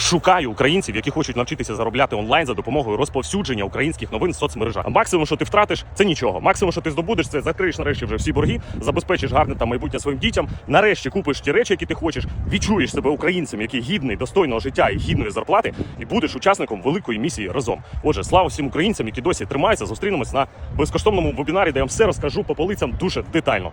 Шукаю українців, які хочуть навчитися заробляти онлайн за допомогою розповсюдження українських новин в соцмережах. Максимум, що ти втратиш, це нічого. Максимум, що ти здобудеш, це закриєш нарешті вже всі борги, забезпечиш гарне там майбутнє своїм дітям. Нарешті купиш ті речі, які ти хочеш, відчуєш себе українцем, який гідний достойного життя і гідної зарплати, і будеш учасником великої місії разом. Отже, слава всім українцям, які досі тримаються. Зустрінемось на безкоштовному вебінарі, де я вам все розкажу по полицям дуже детально.